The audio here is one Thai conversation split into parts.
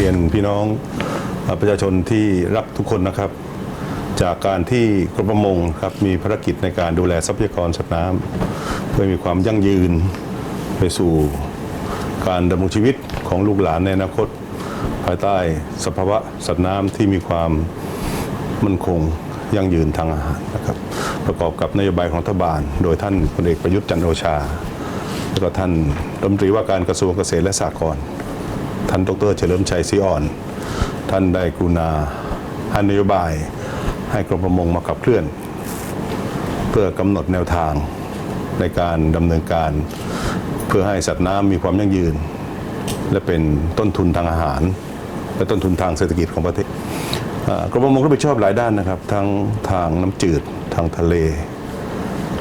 ก็กลับเรียนพี่น้องประชาชนที่รักทุกคนนะครับ จากการที่กรมประมงครับมีภารกิจในการดูแลทรัพยากรสัตว์น้ำเพื่อมีความยั่งยืนไปสู่การดำรงชีวิตของลูกหลานในอนาคต ภายใต้สภาวะสัตว์น้ำที่มีความมั่นคงยั่งยืนทางอาหารนะครับ ประกอบกับนโยบายของรัฐบาล โดยท่านพลเอกประยุทธ์จันโอชา แล้วก็ท่านรัฐมนตรีว่าการกระทรวงเกษตรและสหกรณ์ ท่านดรเฉลิมชัยศรีอ่อน ท่านได้กรุณาให้นโยบายให้กรมประมงมาขับเคลื่อน เพื่อกำหนดแนวทางในการดำเนินการ เพื่อให้สัตว์น้ำมีความยั่งยืน และเป็นต้นทุนทางอาหาร และต้นทุนทางเศรษฐกิจของประเทศกรมประมงรับผิดชอบหลายด้านนะครับ ทั้งทางน้ำจืดทางทะเล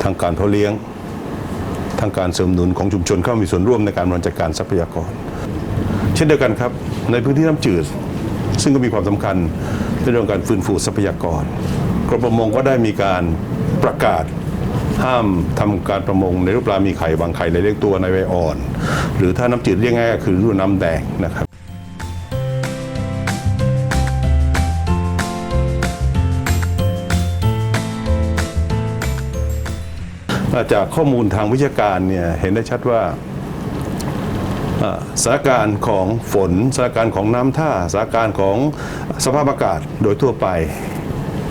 ทางการเพาะเลี้ยง ทางการเสริมหนุนของชุมชนเข้ามีส่วนร่วมในการบริหารจัดการทรัพยากร ช่นเดียวกันครับ ในพื้นที่น้ำจืด ซึ่งก็มีความสำคัญในเรื่องการฟื้นฟูทรัพยากรกรมประมงก็ได้มีการประกาศห้ามทำการประมงในรูปปลา มีไข่วางไข่ในเลี้ยงตัวในวัยอ่อน หรือถ้าน้ำจืดเรียกง่ายก็คือฤดูน้ำแดงนะครับจากข้อมูลทางวิชาการเนี่ยเห็นได้ชัดว่า สถานการณ์ของฝนสถานการณ์ของน้ำท่าสถานการณ์ของสภาพอากาศโดยทั่วไป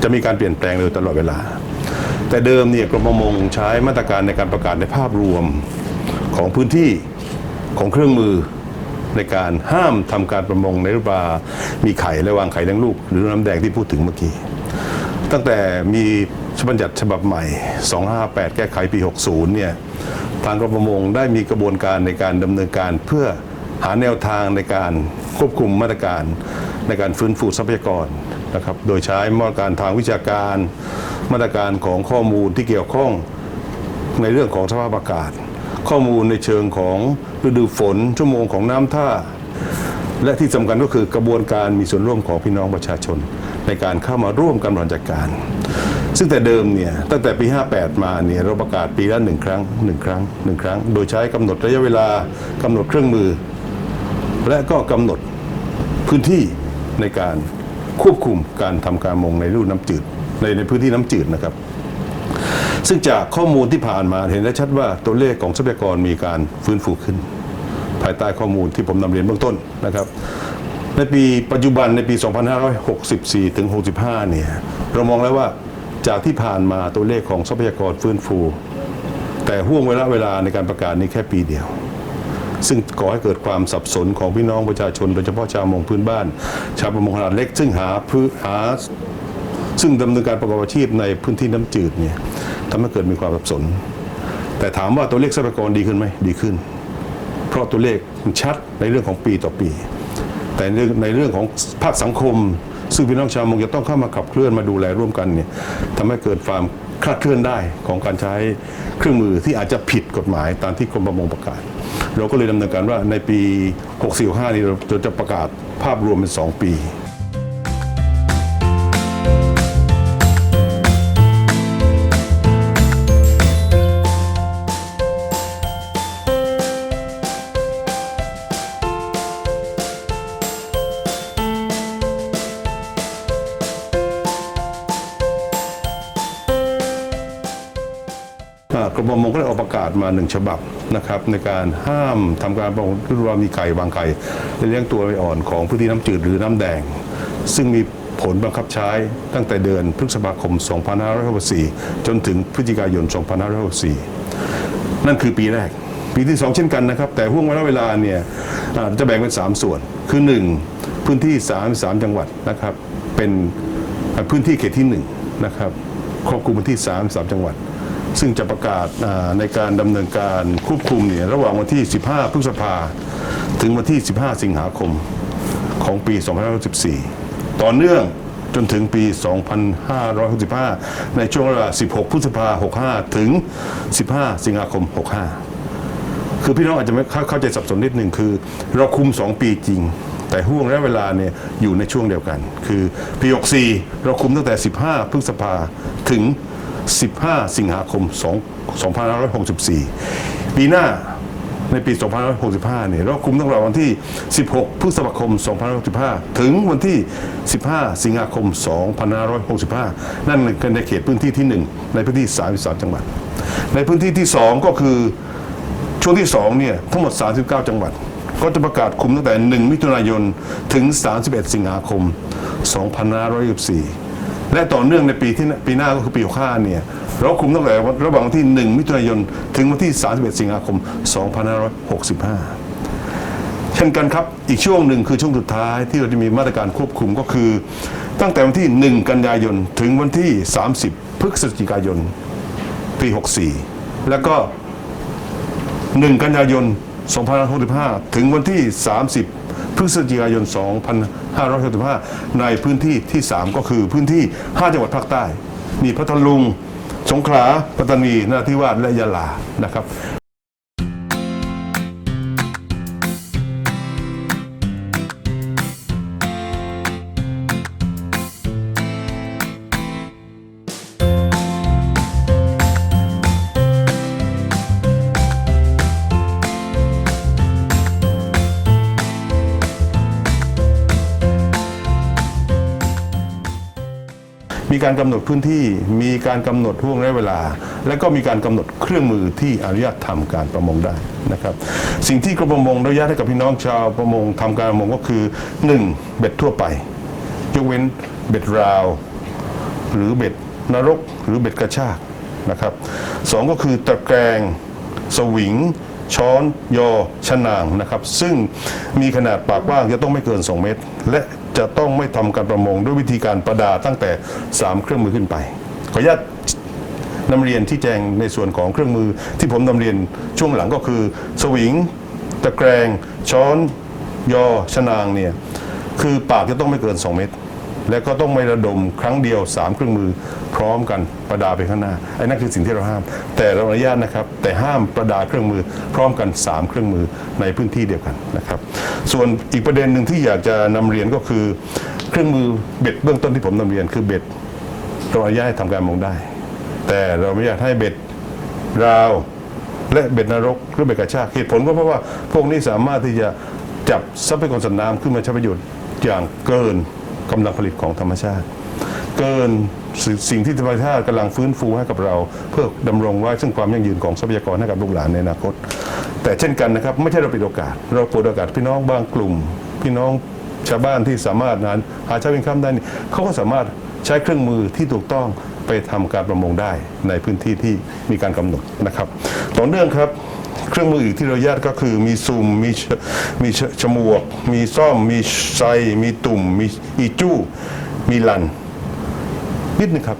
จะมีการเปลี่ยนแปลงโดยตลอดเวลา แต่เดิมเนี่ยกรมประมงใช้มาตรการในการประกาศในภาพรวมของพื้นที่ของเครื่องมือในการห้ามทำการประมงในรูปลามีไข่และวางไข่เลี้ยงลูก หรือน้ำแดงที่พูดถึงเมื่อกี้ ตั้งแต่มีบัญญัติฉบับใหม่ 258 แก้ไขปี 60 เนี่ย ทางกรมประมงได้มีกระบวนการในการดำเนินการเพื่อหาแนวทางในการควบคุมมาตรการในการฟื้นฟูทรัพยากรนะครับ โดยใช้มาตรการทางวิชาการ มาตรการของข้อมูลที่เกี่ยวข้องในเรื่องของสภาพอากาศ ข้อมูลในเชิงของฤดูฝน ชั่วโมงของน้ำท่า และที่สำคัญก็คือกระบวนการมีส่วนร่วมของพี่น้องประชาชน ในการเข้ามาร่วมกันบริหารจัดการ ซึ่งแต่เดิมเนี่ยตั้งแต่ปี 58 มาเนี่ยเราประกาศปีละหนึ่งครั้งหนึ่งครั้งหนึ่งครั้ง โดยใช้กำหนดระยะเวลากำหนดเครื่องมือ และก็กำหนดพื้นที่ในการควบคุมการทำการมงในรูน้ำจืดในในพื้นที่น้ำจืดนะครับ ซึ่งจากข้อมูลที่ผ่านมาเห็นได้ชัดว่าตัวเลขของทรัพยากรมีการฟื้นฟูขึ้น ภายใต้ข้อมูลที่ผมนำเรียนเบื้องต้นนะครับ ในปีปัจจุบันในปี 2564 ถึง 65 เนี่ยเรามองแล้วว่า จากที่ผ่านมาตัวเลขของทรัพยากรฟื้นฟู แต่ห่วงเวลาเวลาในการประกาศนี้แค่ปีเดียว ซึ่งก่อให้เกิดความสับสนของพี่น้องประชาชนโดยเฉพาะชาวมงพื้นบ้าน ชาวประมงขนาดเล็ก ซึ่งหาพื้นหาซึ่งดำเนินการประกอบอาชีพในพื้นที่น้ำจืดเนี่ยทำให้เกิดมีความสับสน แต่ถามว่าตัวเลขทรัพยากรดีขึ้นไหมดีขึ้น เพราะตัวเลขมันชัดในเรื่องของปีต่อปี แต่ในเรื่องของภาคสังคม ซึ่งพี่น้องชาวมงจะต้องเข้ามาขับเคลื่อนมาดูแลร่วมกันเนี่ยทำให้เกิดความคลาดเคลื่อนได้ของการใช้เครื่องมือที่อาจจะผิดกฎหมายตามที่กรมประมงประกาศ เราก็เลยดำเนินการว่าในปี 64-5 นี้เราจะประกาศภาพรวมเป็น 2 ปี อ่ากรมประมงก็ได้ออกประกาศมาหนึ่งฉบับนะครับในการห้ามทำการประมงที่ว่ามีไก่วางไข่เลี้ยงตัวไว้อ่อนของพื้นที่น้ำจืดหรือน้ำแดง ซึ่งมีผลบังคับใช้ตั้งแต่เดือนพฤษภาคม 2564 จนถึงพฤศจิกายน 2564 นั่นคือปีแรก ปีที่ 2 เช่นกันนะครับ แต่ห่วงเวลาเวลาเนี่ยจะแบ่งเป็น 3 ส่วน คือ 1 พื้นที่ 33 จังหวัดนะครับ เป็นพื้นที่เขตที่1นะครับครอบคลุมพื้นที่ 33 จังหวัด ซึ่งจะประกาศในการดำเนินการควบคุมเนี่ยระหว่างวันที่ 15 พฤษภาถึงวันที่ 15 สิงหาคมของปี 2564 ต่อเนื่องจนถึงปี 2565 ในช่วงเวลา 16 พฤษภา65 ถึง 15 สิงหาคม 65 คือพี่น้องอาจจะไม่เข้าเข้าใจสับสนนิดหนึ่งคือ เราคุม 2 ปีจริง แต่ห่วงระยะเวลาเนี่ยอยู่ในช่วงเดียวกัน คือปี 64 เราคุมตั้งแต่ 15 พฤษภาถึง 15 สิงหาคม2 2564 ปีหน้าในปี 2565 เนี่ย เราคุมตั้งแต่วันที่ 16 พฤษภาคม 2565 ถึงวันที่ 15 สิงหาคม 2565 นั่นคือในเขตพื้นที่ที่ 1 ในพื้นที่ 33 จังหวัด ในพื้นที่ที่ 2 ก็คือช่วงที่ 2 เนี่ย ทั้งหมด 39 จังหวัด ก็จะประกาศคุมตั้งแต่ 1 มิถุนายน ถึง 31 สิงหาคม 2524 และต่อเนื่องในปีที่ปีหน้าก็คือปี65เนี่ยเราคุมตั้งแต่ระหว่างวันที่ 1 มิถุนายน ถึงวันที่ 31 สิงหาคม 2565 เช่นกันครับ อีกช่วงหนึ่งคือช่วงสุดท้ายที่เราจะมีมาตรการควบคุมก็คือ ตั้งแต่วันที่ 1 กันยายน ถึงวันที่ 30 พฤศจิกายน ปี 64 แล้วก็ 1 กันยายน 2565 ถึงวันที่ 30 พฤศจิกายน 2565 ในพื้นที่ที่ 3 ก็คือพื้นที่ 5 จังหวัดภาคใต้ มีพัทลุง สงขลา ปัตตานีนราธิวาสและยะลา นะครับ มีการกำหนดพื้นที่ มีการกำหนดห่วงระยะเวลา และก็มีการกำหนดเครื่องมือที่อนุญาตทำการประมงได้นะครับ สิ่งที่กรมประมงอนุญาตให้กับพี่น้องชาวประมงทำการประมงก็คือ 1. เบ็ดทั่วไป ยกเว้นเบ็ดราว หรือเบ็ดนรกหรือเบ็ดกระชากนะครับสองก็คือตะแกรงสวิง ช้อนยอชนางนะครับ ซึ่งมีขนาดปากกว้างจะต้องไม่เกิน 2 เมตร และจะต้องไม่ทำการประมงด้วยวิธีการประดาตั้งแต่ 3 เครื่องมือขึ้นไป ขออนุญาตนำเรียนที่แจงในส่วนของเครื่องมือที่ผมนำเรียนช่วงหลังก็คือ สวิง ตะแกรง ช้อน ยอชนางเนี่ยคือปากจะต้องไม่เกิน 2 เมตร และก็ต้องไม่ระดมครั้งเดียว 3 เครื่องมือพร้อมกันประดาไปข้างหน้าไอ้นั่นคือสิ่งที่เราห้าม แต่เราอนุญาตนะครับ แต่ห้ามประดาเครื่องมือพร้อมกัน 3 เครื่องมือในพื้นที่เดียวกันนะครับ ส่วนอีกประเด็นหนึ่งที่อยากจะนำเรียนก็คือ เครื่องมือเบ็ดเบื้องต้นที่ผมนำเรียนคือเบ็ดเราอนุญาตให้ทำการมองได้ แต่เราไม่อยากให้เบ็ดราวและเบ็ดนรกหรือเบ็ดกระชากเหตุผลก็เพราะว่าพวกนี้สามารถที่จะจับทรัพยากรสัตว์น้ำขึ้นมาใช้ประโยชน์อย่างเกิน กำลังผลิตของธรรมชาติ เกินสิ่งที่ธรรมชาติกำลังฟื้นฟูให้กับเรา เพื่อดำรงไว้ซึ่งความยั่งยืนของทรัพยากรให้กับลูกหลานในอนาคต แต่เช่นกันนะครับไม่ใช่เราปิดโอกาส เราเปิดโอกาสพี่น้องบางกลุ่ม พี่น้องชาวบ้านที่สามารถหาหาเช้าเป็นค่ำได้นี่เขาก็สามารถใช้เครื่องมือที่ถูกต้องไปทำการประมงได้ในพื้นที่ที่มีการกำหนดนะครับต่อเนื่องครับ เครื่องมืออีกที่เราญาตก็คือมีซูมมีมีฉมวก มีซ่อม มีไซมีตุ่ม มีอีจู้ มีลัน นิดนึงครับ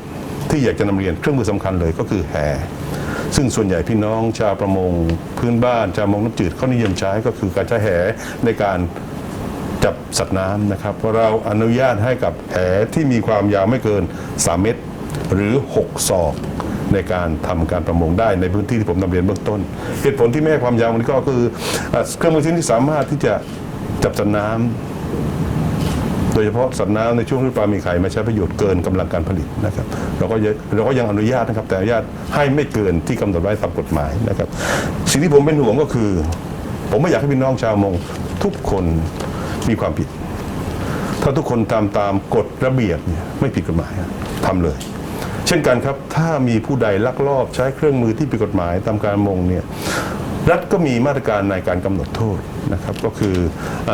ที่อยากจะนำเรียนเครื่องมือสำคัญเลยก็คือแหซึ่งส่วนใหญ่พี่น้องชาวประมงพื้นบ้านชาวมงน้ำจืดเขานิยมใช้ก็คือการใช้แหในการจับสัตว์น้ำนะครับเราอนุญาตให้กับแหที่มีความยาวไม่เกิน 3 เมตร หรือ 6 ศอก ในการทำการประมงได้ในพื้นที่ที่ผมนำเรียนเบื้องต้น เหตุผลที่ไม่ให้ความยาวมันก็คือเครื่องมือชิ้นที่สามารถที่จะจับสัตว์น้ำโดยเฉพาะสัตว์น้ำในช่วงที่ปลามีไข่มาใช้ประโยชน์เกินกำลังการผลิตนะครับ เราก็เราก็ยังอนุญาตนะครับ แต่อนุญาตให้ไม่เกินที่กำหนดไว้ตามกฎหมายนะครับ สิ่งที่ผมเป็นห่วงก็คือ ผมไม่อยากให้พี่น้องชาวมงทุกคนมีความผิด ถ้าทุกคนตามตามกฎระเบียบเนี่ยไม่ผิดกฎหมายอะทำเลย เช่นกันครับ ถ้ามีผู้ใดลักลอบใช้เครื่องมือที่ผิดกฎหมายตามการมงเนี่ยรัฐก็มีมาตรการในการกำหนดโทษนะครับ ก็คืออ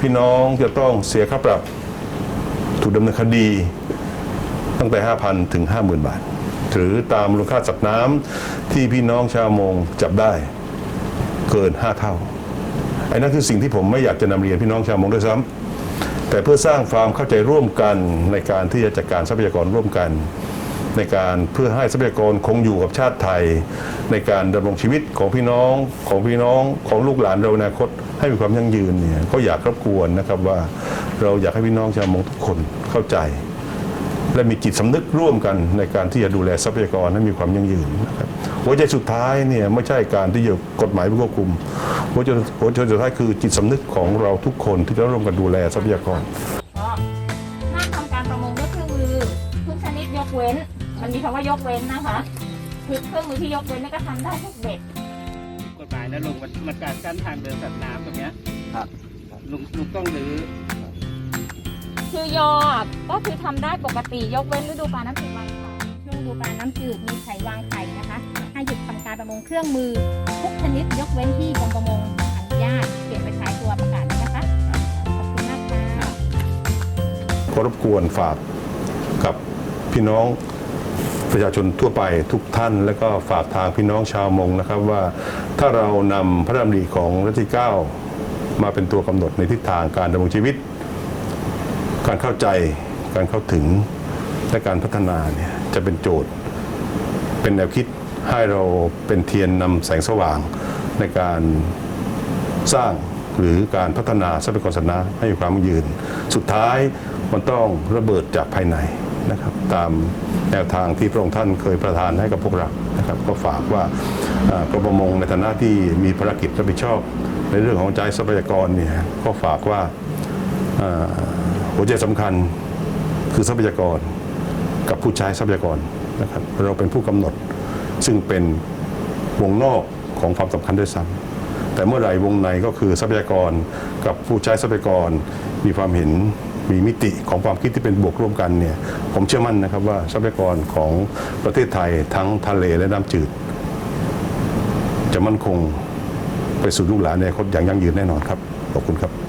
พี่น้องจะต้องเสียค่าปรับถูกดำเนินคดี ตั้งแต่ 5,000 ถึง 50,000 บาท หรือตามมูลค่าสัตว์น้ำที่พี่น้องชาวมงจับได้เกิน 5 เท่าไอ้นั่นคือสิ่งที่ผมไม่อยากจะนำเรียนพี่น้องชาวมงด้วยซ้ำแต่เพื่อสร้างความเข้าใจร่วมกันในการที่จะจัดการทรัพยากรร่วมกัน ในการเพื่อให้ทรัพยากรคงอยู่กับชาติไทย ในการดำรงชีวิตของพี่น้องของพี่น้องของลูกหลานเราในอนาคตให้มีความยั่งยืนเนี่ยก็อยากรบกวนนะครับว่าเราอยากให้พี่น้องชาวมงทุกคนเข้าใจ และมีจิตสำนึกร่วมกันในการที่จะดูแลทรัพยากรให้มีความยั่งยืนนะครับหัวใจสุดท้ายเนี่ยไม่ใช่การที่จะกฎหมายไปควบคุมหัวใจหัวใจสุดท้ายคือจิตสำนึกของเราทุกคนที่จะร่วมกันดูแลทรัพยากร มันมีคำว่ายกเว้นนะคะคือเครื่องมือที่ยกเว้นนี่ก็ทำได้ทุกเบ็ดกฎหมายายนะลุงมันมันการกั้นทางเดินสัตว์น้ำตรงเนี้ยครับลุงลุงต้องรื้อคือยอก็คือทำได้ปกติยกเว้นฤดูกาลน้ำจืดวางไข่ช่วงฤดูกาลน้ำจืดมีไข่วางไข่นะคะให้หยุดทำการประมงเครื่องมือทุกชนิดยกเว้นที่กรมประมงอนุญาตเปลี่ยนไปใช้ตัวประกาศด้วยนะคะขอบคุณมากค่ะขอรบกวนฝากกับพี่น้อง ประชาชนทั่วไปทุกท่าน และก็ฝากทางพี่น้องชาวมงนะครับว่าถ้าเรานำพระดำริของรัชที่ 9 มาเป็นตัวกำหนดในทิศทางการดำรงชีวิต การเข้าใจการเข้าถึงและการพัฒนาเนี่ยจะเป็นโจทย์ เป็นแนวคิดให้เราเป็นเทียนนำแสงสว่างในการสร้างหรือการพัฒนาทรัพยากรสัตว์น้ำให้มีความยั่งยืน สุดท้ายมันต้องระเบิดจากภายใน นะครับตามแนวทางที่พระองค์ท่านเคยประทานให้กับพวกเรานะครับก็ฝากว่ากรมประมงในฐานะที่มีภารกิจรับผิดชอบ ในเรื่องของใจทรัพยากรเนี่ยก็ฝากว่าหัวใจสำคัญคือทรัพยากรกับผู้ใช้ทรัพยากรนะครับเราเป็นผู้กำหนดซึ่งเป็นวงนอกของความสำคัญด้วยซ้ำแต่เมื่อไหร่วงในก็คือทรัพยากรกับผู้ใช้ทรัพยากรมีความเห็น มีมิติของความคิดที่เป็นบวกร่วมกันเนี่ยผมเชื่อมั่นนะครับว่าทรัพยากรของประเทศไทยทั้งทะเลและน้ำจืด จะมั่นคงไปสู่ลูกหลานในอนาคตอย่างยั่งยืนแน่นอนครับ ขอบคุณครับ